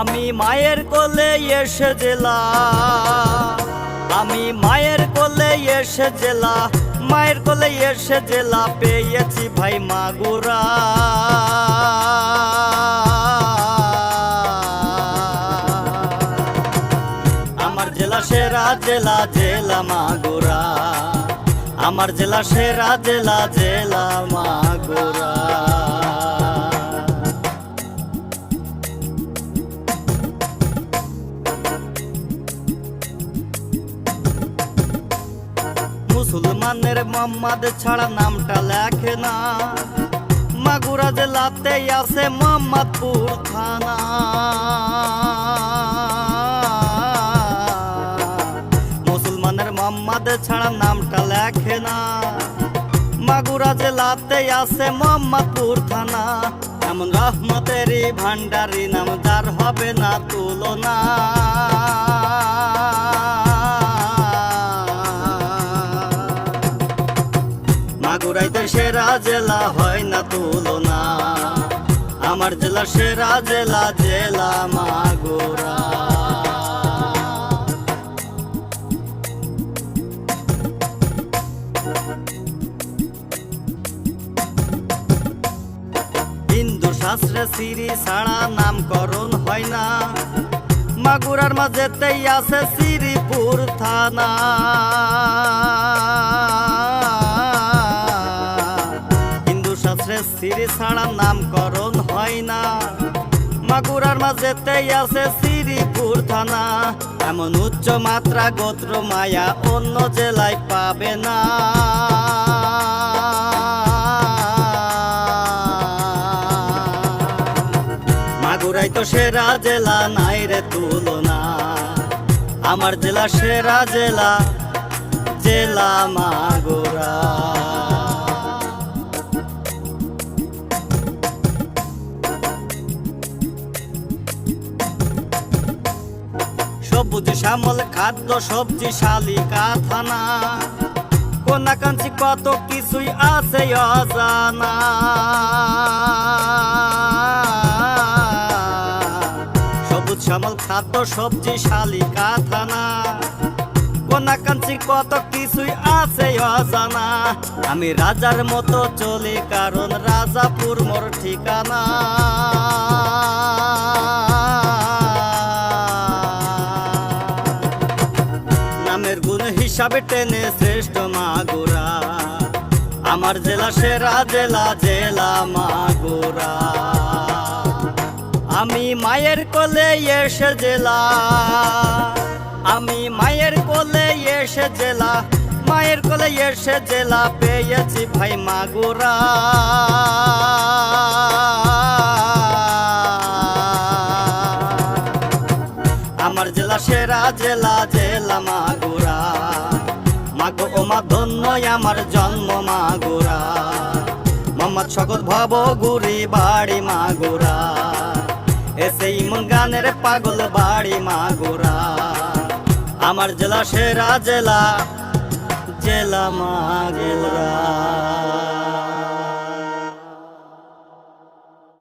আমি মায়ের কোলে এসে জেলা আমি মায়ের কোলে এসে জেলা মায়ের কোলে এসে জেলা পেয়েছি ভাই মাগুরা। আমার জেলা সেরা জেলা জেলা মাগুরা। আমার জেলা সেরা জেলা জেলা মাগুরা। মুসলমানের মোহাম্মদ ছাড়া নামটা লেখে না। মাগুরা জেলাতে আছে মোহাম্মদপুর থানা। মুসলমানের মোহাম্মদ ছাড়া নামটা লেখে না। মাগুরা জেলাতে আছে মোহাম্মদপুর থানা। এমন রহমতেরই ভান্ডারি নাম যার হবে না তুলনা। মাগুরাইতে সেরা জেলা হয় না তুলনা। আমার জেলা সেরা জেলা জেলা মাগুরা। হিন্দু শাস্ত্রে সিঁড়ি ছাড়া নামকরণ হয় না। মাগুরার মাঝেতেই আছে শ্রীপুর থানা। ছাড়া নামকরণ হয় না। মাগুরার মাঝেতেই আছে শ্রীপুর থানা। এমন উচ্চ মাত্রা গোত্র মায়া অন্য জেলায় পাবে না। মাগুরাই তো সেরা জেলা নাই রে তুলনা। আমার জেলা সেরা জেলা জেলা মাগুরা। সবুজ শ্যামল খাদ্য সবজি শালিকা থানা। কোনাকাঞ্চি কত কিছুই আছে অজানা। সবুজ শ্যামল খাদ্য সবজি শালিকা থানা। কোনাকাঞ্চি কত কিছুই আছে অজানা। আমি রাজার মতো চলি কারণ রাজাপুর মোর ঠিকানা। হিসাবে টেনে শ্রেষ্ঠ মাগুরা। আমার জেলা সেরা জেলা জেলা মাগুরা। আমি মায়ের কোলে এসে জেলা। আমি মায়ের কোলে এসে জেলা। মায়ের কোলে এসে জেলা পেয়েছি ভাই মাগুরা। আমার জেলা সেরা জেলা জেলা মাগুরা। মাগো ও মা ধন্য আমার জন্ম মাগুরা। মোহাম্মদ শকত ভব গুরি বাড়ি মাগুরা। এসে ইমন গানের পাগল বাড়ি মাগুরা। আমার জেলা সেরা জেলা জেলা মাগুরা।